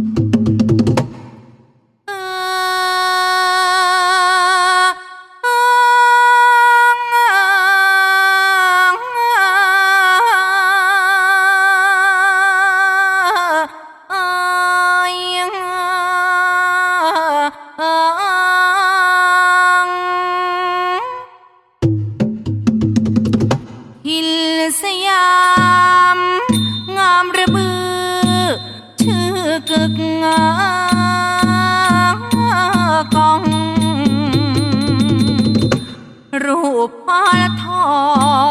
หิ กึกงากอง รูปพาทอ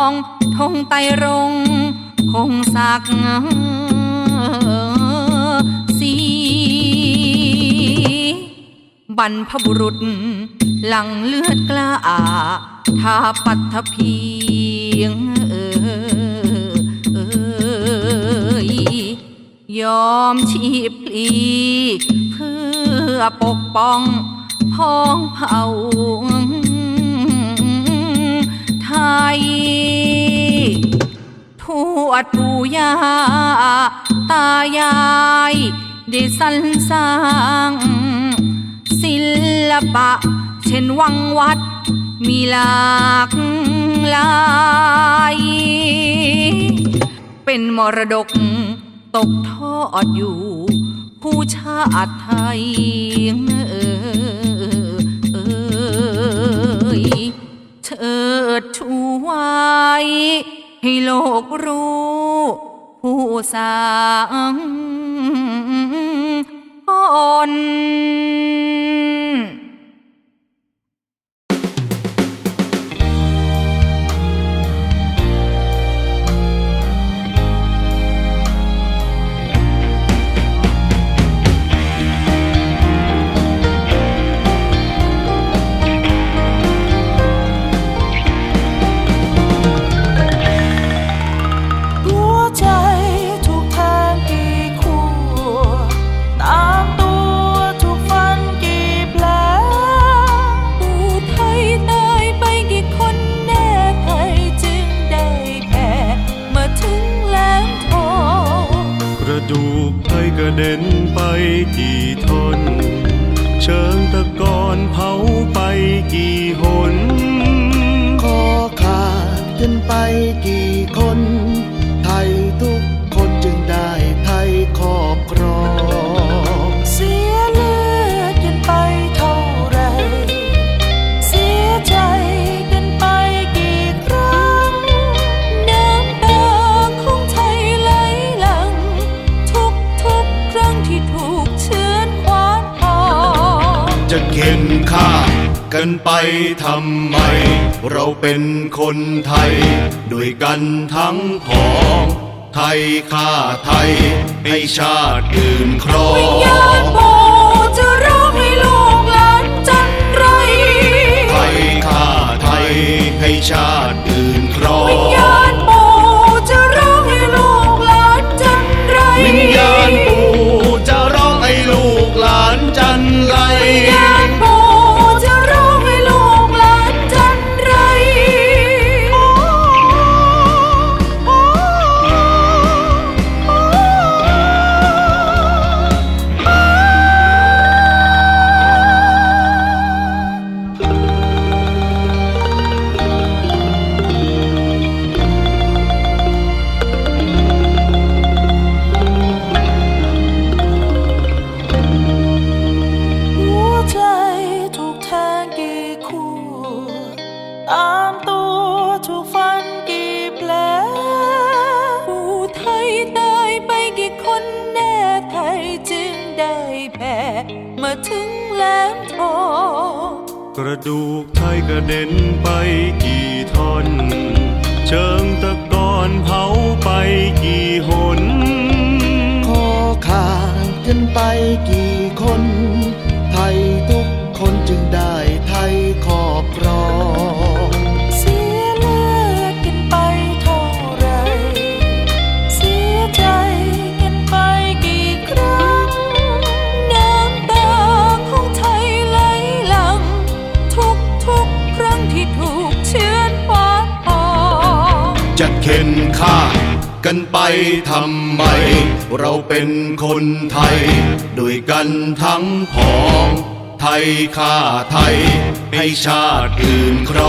งธงไตรรงคงสักสีบรรพบุรุษ หลังเลือดกล้าทาปัทภียง ยอมชีพพลีเพื่อปกป้องพ้องเผ่าไทยทวดปู่ย่าตายายได้สรรสร้าง ศิลปะ เช่นวังวัด มีหลากหลาย เป็นมรดก ตกทอดอยู่ ผู้ชาติไทยเออเอยเชิดชูไว้ให้โลกรู้ ผู้สร้าง ไป จะเข็นฆ่า กันไปทำไม เราเป็นคนไทย ด้วยกันทั้งผองไทยฆ่าไทย ให้ชาติอื่นครอวิญญาณงปู่จะร้องให้ลูกหลานจันไร ไทยฆ่าไทย ให้ชาติามตัวถูกฟันกี่แผลผู้ไทยตายไปกี่คนแน่ไทยจึงได้แพ้มาถึงแหลมทองกระดูกไทยกระเด็นไปกี่ท่อน เชิงตะกอนเผาไปกี่หนคอขาดกันไปกี่คน ไทยทุกคนจึงได้ไทยครอบครอง จะเข็นฆ่ากันไปทำไม เราเป็นคนไทย ด้วยกันทั้งผอง ไทยฆ่าไทย ให้ชาติอื่นครอ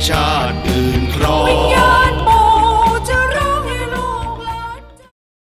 Asia.